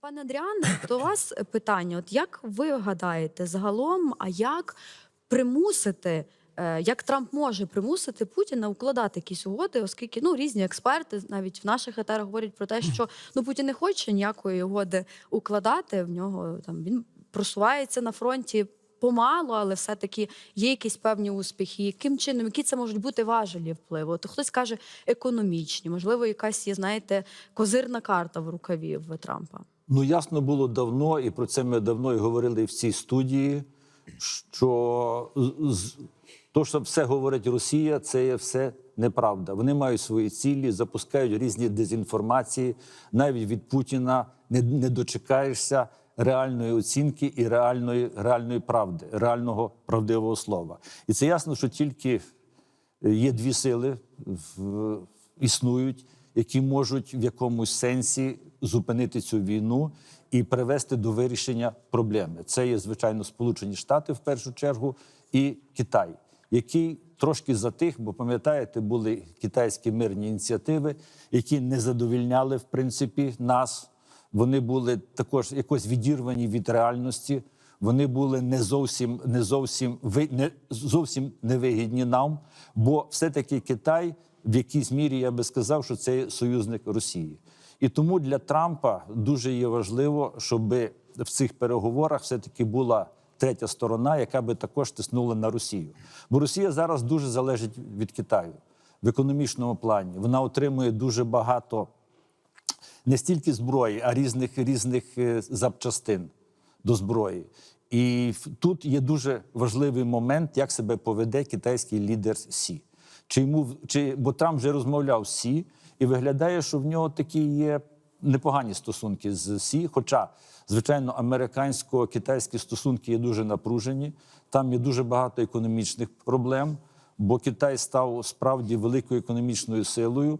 Пане Адріане, до вас питання: от як ви гадаєте загалом, а як примусити? е, Як Трамп може примусити Путіна укладати якісь угоди, оскільки ну різні експерти навіть в наших етерах говорять про те, що ну Путін не хоче ніякої угоди укладати. В нього там він просувається на фронті помалу, але все-таки є якісь певні успіхи. Яким чином, які це можуть бути важелі впливу? То хтось каже економічні, можливо, якась є, знаєте, козирна карта в рукаві в Трампа. Ну, ясно було давно, і про це ми давно і говорили в цій студії, що то, що все говорить Росія, це є все неправда. Вони мають свої цілі, запускають різні дезінформації. Навіть від Путіна не, не дочекаєшся реальної оцінки і реальної, реальної правди, реального правдивого слова. І це ясно, що тільки є дві сили в, існують, які можуть в якомусь сенсі зупинити цю війну і привести до вирішення проблеми. Це є звичайно Сполучені Штати в першу чергу і Китай, який трошки затих, бо пам'ятаєте, були китайські мирні ініціативи, які не задовільняли в принципі нас. Вони були також якось відірвані від реальності. Вони були не зовсім не зовсім не зовсім невигідні нам, бо все-таки Китай в якійсь мірі я би сказав, що це союзник Росії. І тому для Трампа дуже є важливо, щоб в цих переговорах все-таки була третя сторона, яка би також тиснула на Росію. Бо Росія зараз дуже залежить від Китаю в економічному плані. Вона отримує дуже багато не стільки зброї, а різних різних е, запчастин до зброї. І тут є дуже важливий момент, як себе поведе китайський лідер Сі. Чи йому чи бо Трамп вже розмовляв з Сі, і виглядає, що в нього такі є непогані стосунки з Сі. Хоча, звичайно, американсько-китайські стосунки є дуже напружені. Там є дуже багато економічних проблем, бо Китай став справді великою економічною силою.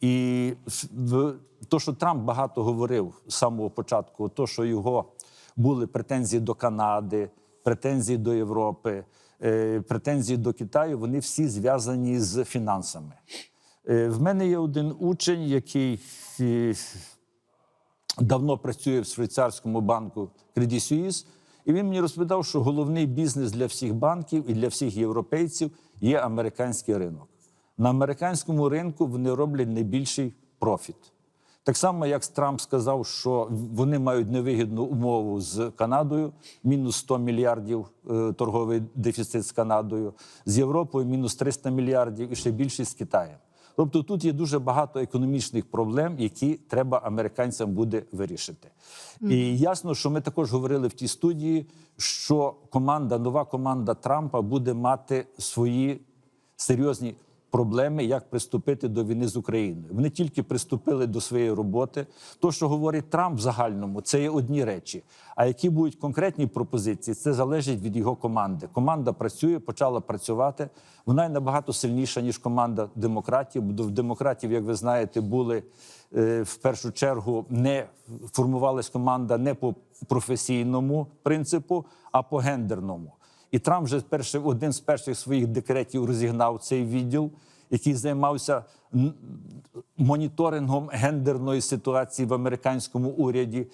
І в то, що Трамп багато говорив з самого початку, то, що його були претензії до Канади, претензії до Європи, претензії до Китаю, вони всі зв'язані з фінансами. Е, В мене є один учень, який е, давно працює в швейцарському банку Credit Suisse, і він мені розповідав, що головний бізнес для всіх банків і для всіх європейців є американський ринок. На американському ринку вони роблять найбільший профіт. Так само, як Трамп сказав, що вони мають невигідну умову з Канадою, мінус 100 мільярдів е, торговий дефіцит з Канадою, з Європою мінус 300 мільярдів і ще більше з Китаєм. Тобто тут є дуже багато економічних проблем, які треба американцям буде вирішити. І ясно, що ми також говорили в тій студії, що команда, нова команда Трампа буде мати свої серйозні проблеми, як приступити до війни з Україною. Вони тільки приступили до своєї роботи. То, що говорить Трамп в загальному, це є одні речі. А які будуть конкретні пропозиції, це залежить від його команди. Команда працює, почала працювати. Вона є набагато сильніша ніж команда демократів. Бо в демократів, як ви знаєте, були е, в першу чергу не формувалась команда не по професійному принципу, а по гендерному. І Трамп вже перший, один з перших своїх декретів розігнав цей відділ, який займався моніторингом гендерної ситуації в американському уряді.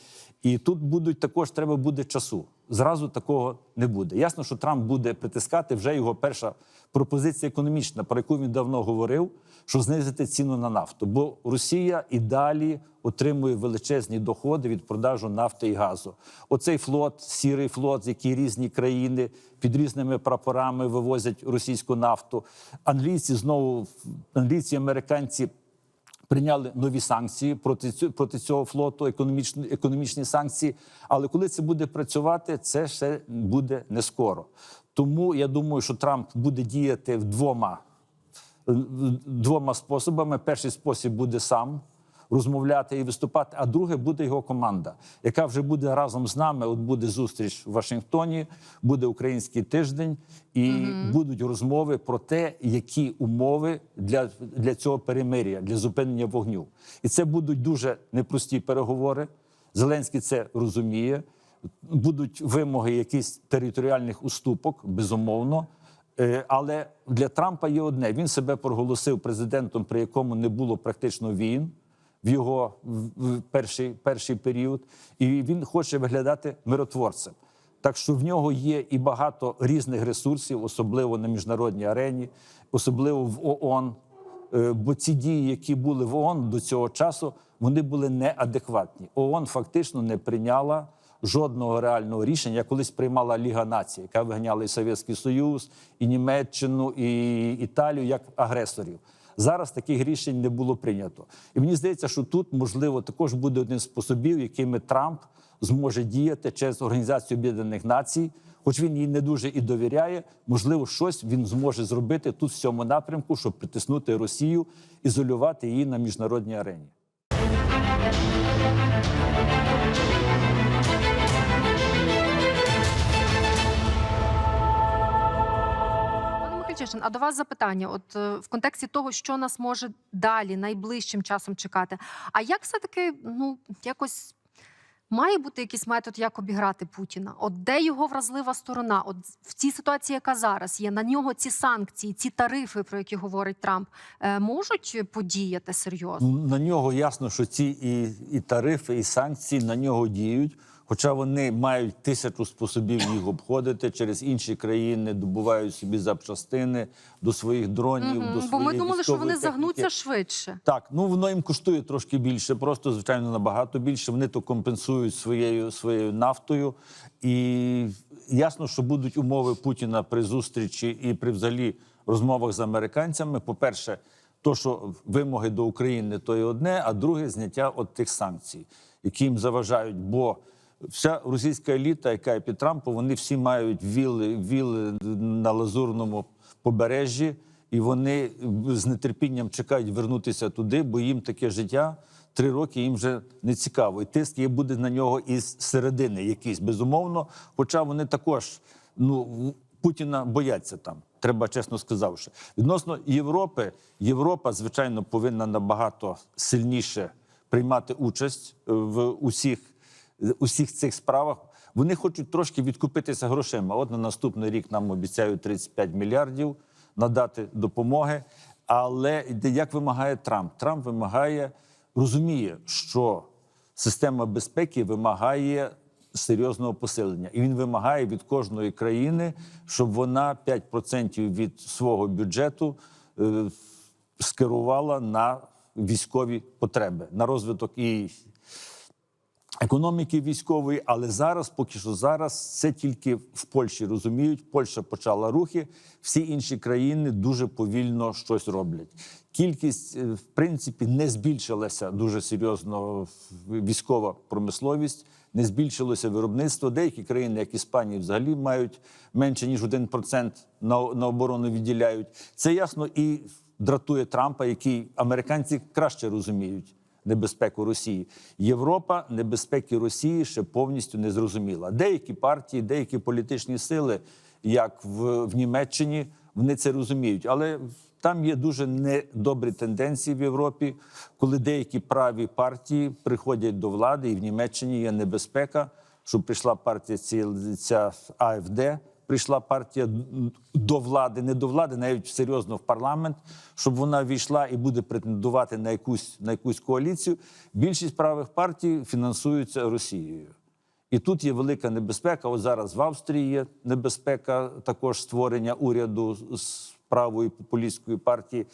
І тут будуть також треба буде часу. Зразу такого не буде. Ясно, що Трамп буде притискати вже його перша пропозиція економічна, про яку він давно говорив, що знизити ціну на нафту. Бо Росія і далі отримує величезні доходи від продажу нафти і газу. Оцей флот, сірий флот, який різні країни під різними прапорами вивозять російську нафту. Англійці знову англійці, американці прийняли нові санкції проти проти цього флоту, економічні, економічні санкції. Але коли це буде працювати, це ще буде не скоро. Тому я думаю, що Трамп буде діяти в двома, двома способами. Перший спосіб буде сам розмовляти і виступати, а друге буде його команда, яка вже буде разом з нами. От буде зустріч в Вашингтоні, буде український тиждень, і будуть розмови про те, які умови для, для цього перемир'я, для зупинення вогню. І це будуть дуже непрості переговори. Зеленський це розуміє. Будуть вимоги якісь територіальних уступок, безумовно. Е, Але для Трампа є одне: він себе проголосив президентом, при якому не було практично війн. В його перший, перший період, і він хоче виглядати миротворцем. Так що в нього є і багато різних ресурсів, особливо на міжнародній арені, особливо в ООН. Е, Бо ці дії, які були в ООН до цього часу, вони були неадекватні. ООН фактично не прийняла жодного реального рішення. як Колись приймала Ліга націй, яка виганяла і Совєтський Союз, і Німеччину, і Італію як агресорів. Зараз таких рішень не було прийнято. І мені здається, що тут можливо також буде один з способів, якими Трамп зможе діяти через Організацію Об'єднаних Націй. Хоч він їй не дуже і довіряє, можливо, щось він зможе зробити тут в цьому напрямку, щоб притиснути Росію, ізолювати її на міжнародній арені. Пане а до вас запитання: от е, в контексті того, що нас може далі найближчим часом чекати. А як все-таки ну якось має бути якийсь метод, як обіграти Путіна? От де його вразлива сторона? От в цій ситуації, яка зараз є, на нього ці санкції, ці тарифи, про які говорить Трамп, е, можуть подіяти серйозно? Ну, На нього ясно, що ці і, і тарифи, і санкції на нього діють. Хоча вони мають тисячу способів їх обходити через інші країни, добувають собі запчастини до своїх дронів, до Мгм. своєї Бо ми думали, що вони техніки. загнуться швидше. Так, ну воно їм коштує трошки більше, просто звичайно набагато більше. Вони то компенсують своєю своєю нафтою. І ясно, що будуть умови Путіна при зустрічі і при взагалі розмовах з американцями. По-перше, то, що вимоги до України, то є одне, а друге зняття от тих санкцій, які їм заважають. Бо вся російська еліта, яка є під Трампом, вони всі мають віли, віли на лазурному побережжі, і вони з нетерпінням чекають вернутися туди, бо їм таке життя три роки їм вже не цікаво. І тиск є буде на нього із середини якийсь, безумовно. Хоча вони також ну, Путіна бояться там. Треба чесно сказавши. Відносно Європи, Європа, звичайно, повинна набагато сильніше приймати участь е, в усіх, усіх цих справах. Вони хочуть трошки відкупитися грошима. От на наступний рік нам обіцяють 35 мільярдів надати допомоги. Але як вимагає Трамп? Трамп вимагає, розуміє, що система безпеки вимагає серйозного посилення, і він вимагає від кожної країни, щоб вона 5% від свого бюджету е, скерувала на військові потреби, на розвиток і економіки військової, але зараз, поки що зараз, це тільки в Польщі розуміють. Польща почала рухи, всі інші країни дуже повільно щось роблять. Кількість, е, в принципі, не збільшилася дуже серйозно військова промисловість, не збільшилося виробництво. Деякі країни, як Іспанія, взагалі мають менше ніж 1% на, на оборону відділяють. Це ясно і дратує Трампа, який американці краще розуміють небезпеку Росії. Європа небезпеки Росії ще повністю не зрозуміла. Деякі партії, деякі політичні сили, як в, в Німеччині, вони це розуміють. Але там є дуже недобрі тенденції в Європі, коли деякі праві партії приходять до влади, і в Німеччині є небезпека, щоб прийшла партія ця АФД, прийшла партія до влади, не до влади, навіть серйозно в парламент, щоб вона війшла і буде претендувати на якусь на якусь коаліцію. Більшість правих партій фінансуються Росією. І тут є велика небезпека. От зараз в Австрії є небезпека також створення уряду з правої популістської партії.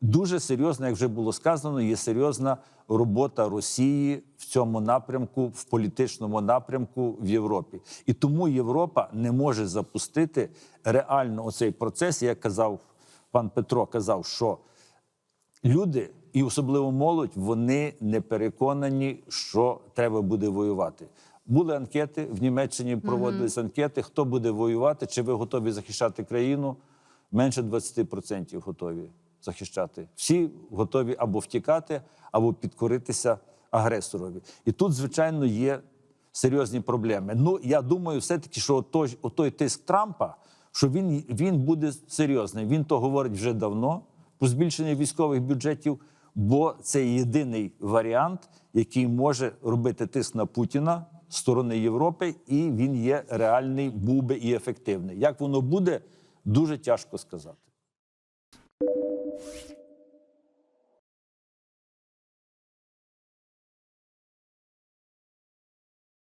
Дуже серйозна, як вже було сказано, є серйозна робота Росії в цьому напрямку, в політичному напрямку в Європі. І тому Європа не може запустити реально оцей процес. Як казав пан Петро, казав, що люди, і особливо молодь, вони не переконані, що треба буде воювати. Були анкети в Німеччині, проводились анкети. Хто буде воювати? Чи ви готові захищати країну? Менше 20% готові захищати. Всі готові або втікати, або підкоритися агресорові. І тут, звичайно, є серйозні проблеми. Ну, я думаю, все-таки, що той, той тиск Трампа, що він, він буде серйозний. Він то говорить вже давно про збільшення військових бюджетів, бо це єдиний варіант, який може робити тиск на Путіна сторони Європи, і він є реальний, був би і ефективний. Як воно буде, дуже тяжко сказати.